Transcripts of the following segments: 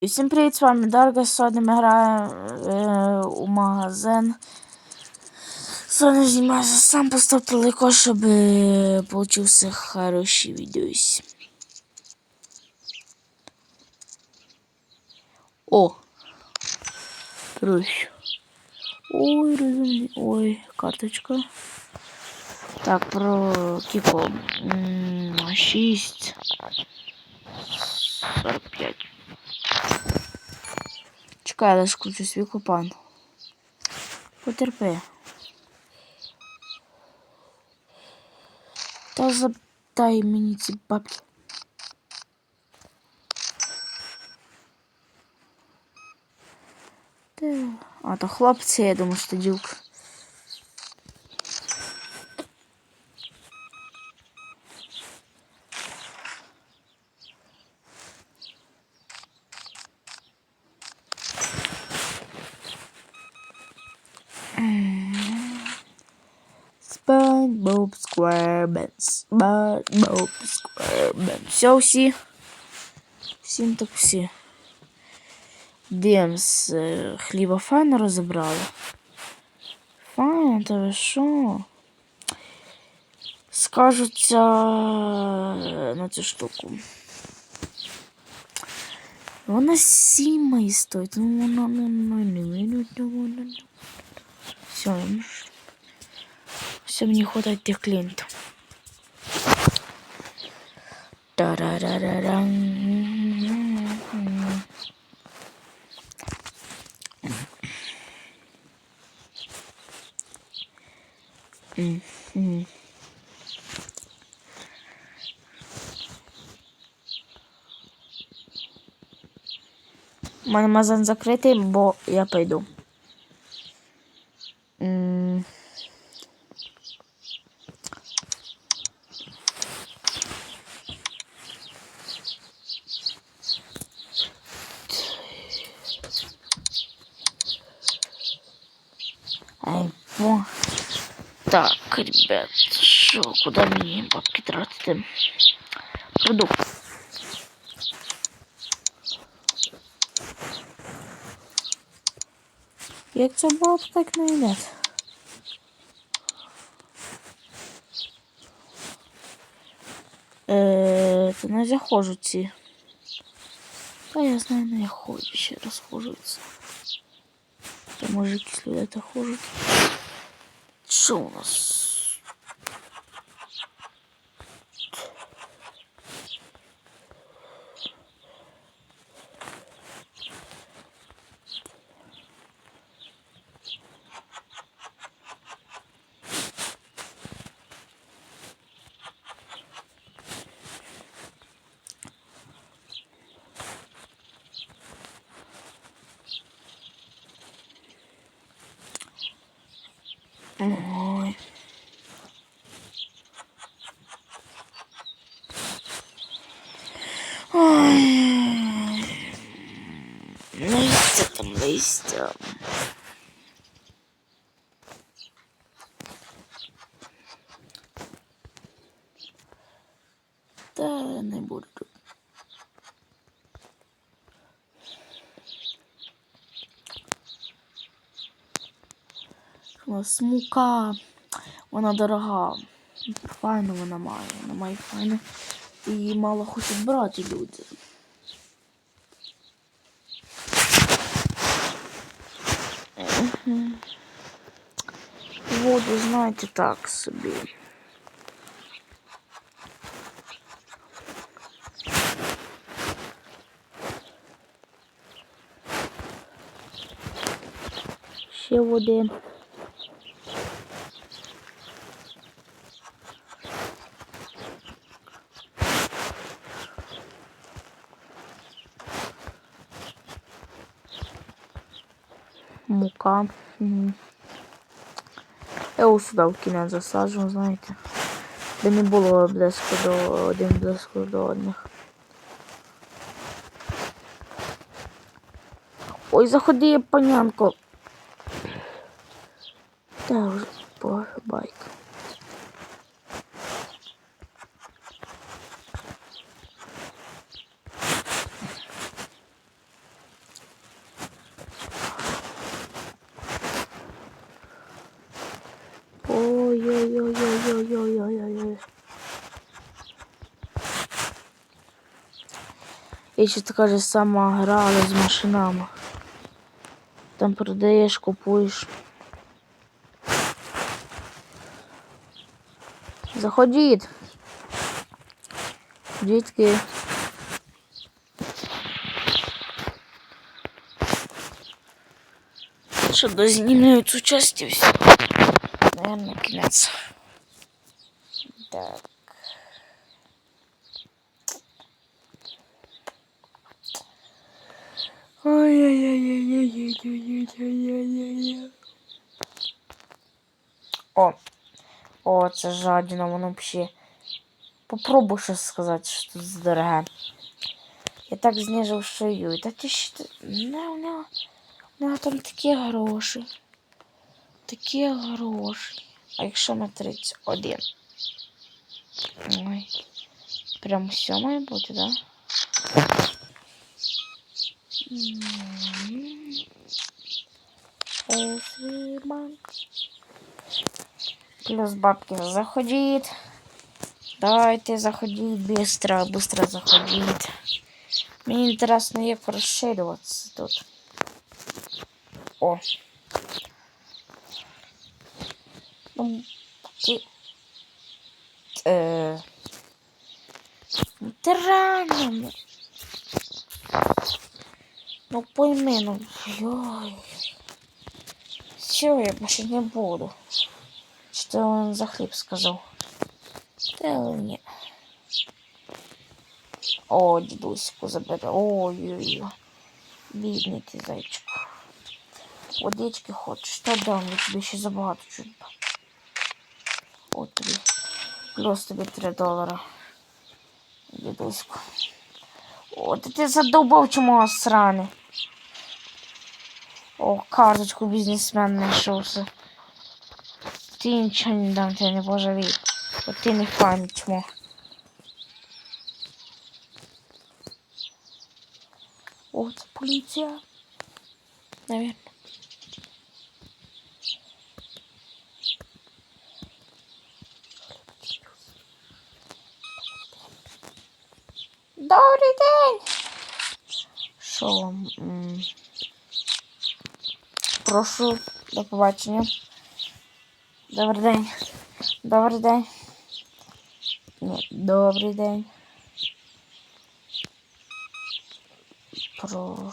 І Всім привіт, з вами Дарга. Сьогодні ми граємо е, у магазин. Сьогодні знімаюся сам поставте лайко, щоб е, получився хороший відео. О! Друзі. Ой, розумний. Ой, карточка. Так, про Кіко. 6. 45. Чекай, я лиш включу свій купан. Потерпи. Та забдай мені ці бабки. А, то хлопці, я думаю, що дівка. SpongeBob SquarePants. SpongeBob SquarePants. Все, всі. Всім так всі. Димс, е, хліба файно розібрали. Файно, та ви що? Скажуться е, на цю штуку. Вона сіма і стоїть. Ну, вона, ну, ну, ну, ну, ну, ну, ну. Все, все, мне хватает тех клиентов. Та-ра-ра-ра-рам. Мене магазин закритий, бо я пойду. Так, ребят, що, куди мені бабки тратити? Продукт. Як це було, так не йде. Е, то не заходжу ці. Та я знаю, не ходжу, ще раз може якісь люди та Что у нас? Ой. Ой. Листя там, листя. Та не буду. Ось мука. Вона дорога. Файно вона має. Вона має файно. І її мало хочуть брати люди. Мгм. Воду, знаєте, так собі. Ще води. Ось сюди в кінець засаджу, знаєте. Де не було близько до один близько до одних. Ой, заходи, панянко. Та вже боже, байка. І ще така ж сама гра, але з машинами. Там продаєш, купуєш. Заходіть. Дітки. Що дознімлюю цю часть і все. Наверное, кінець. Так. Ой-ой-ой-ой-ой-ой-ой-ой-ой-ой. О, о, це жадіно, воно взагалі. Попробуй щось сказати, що тут дороге. Я так знижив шию. Та ти ти- Не, у нього, у нього там такі гроші. Такі гроші. А якщо на 31? Ой. Прям все має бути, да? Плюс бабки заходить. Давайте заходить быстро, быстро заходить. Мне интересно, як розширюватися тут. О. Ну, ну, Ти рано. Ну пойми, ну. Йой. Все, я больше не буду. Что он за хлеб сказал? Да ні. О, дідуську забере. Ой-ой-ой. Бідний ти зайчик. Водички хочеш, та дам, я тобі ще забагато чуть. От тобі. Плюс тобі 3 долара. Дідуську. О, ти ти задовбав чому срани. О, карточку бізнесмен знайшовся. Ти нічого не дам, ти не пожалій. От ти не в пам'ять чмо. О, це поліція. Наверно. Добрий день! Що вам? Прошу, до побачення. Добрий день. Добрий день. Ні, добрий день. Прошу.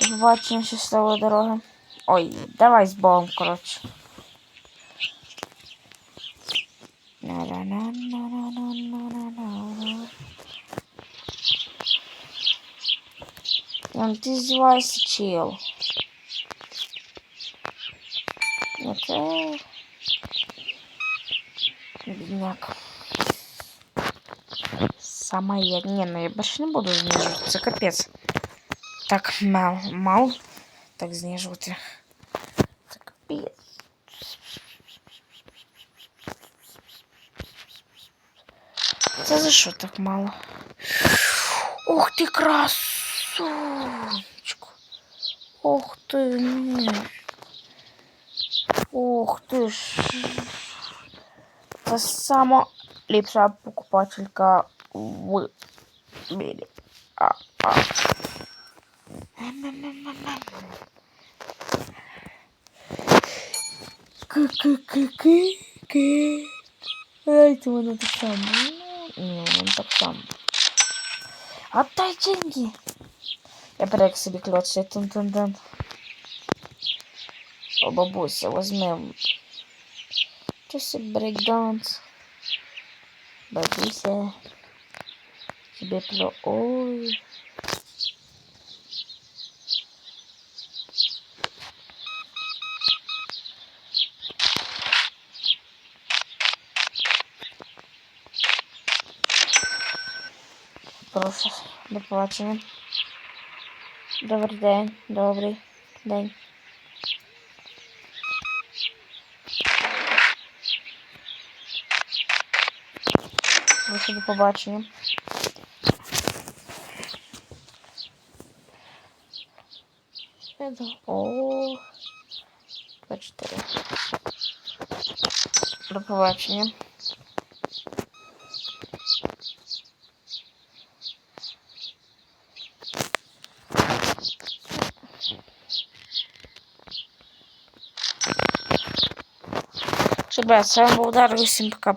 До побачення, щасливої дороги. Ой, давай з Богом, коротше. На-на-на-на-на-на-на-на. Там ты звался, чел. Это... Бедняк. Самая я... Не, ну я больше не буду зниживаться, капец. Так, мал, мал. Так, зниживаться. Капец. За что так мало? Ух ты, крас! красунечко. Ух ти. ні. Ух ти ж. Це сама ліпша покупателька в мірі. А, а. Ки-ки-ки-ки-ки. Дайте воно так само. Ні, воно так само. Отдай деньги. Я берег собі ключі. Тун -тун -тун. О, бабуся, возьмем. Чусь брейкданс. Бабуся. Тебе про... Ой. Просто доплачиваем. Добрий день, добрий день. Прошу до побачення. О, 24. До побачення. Ребят, с вами був Дарвін, всім пока.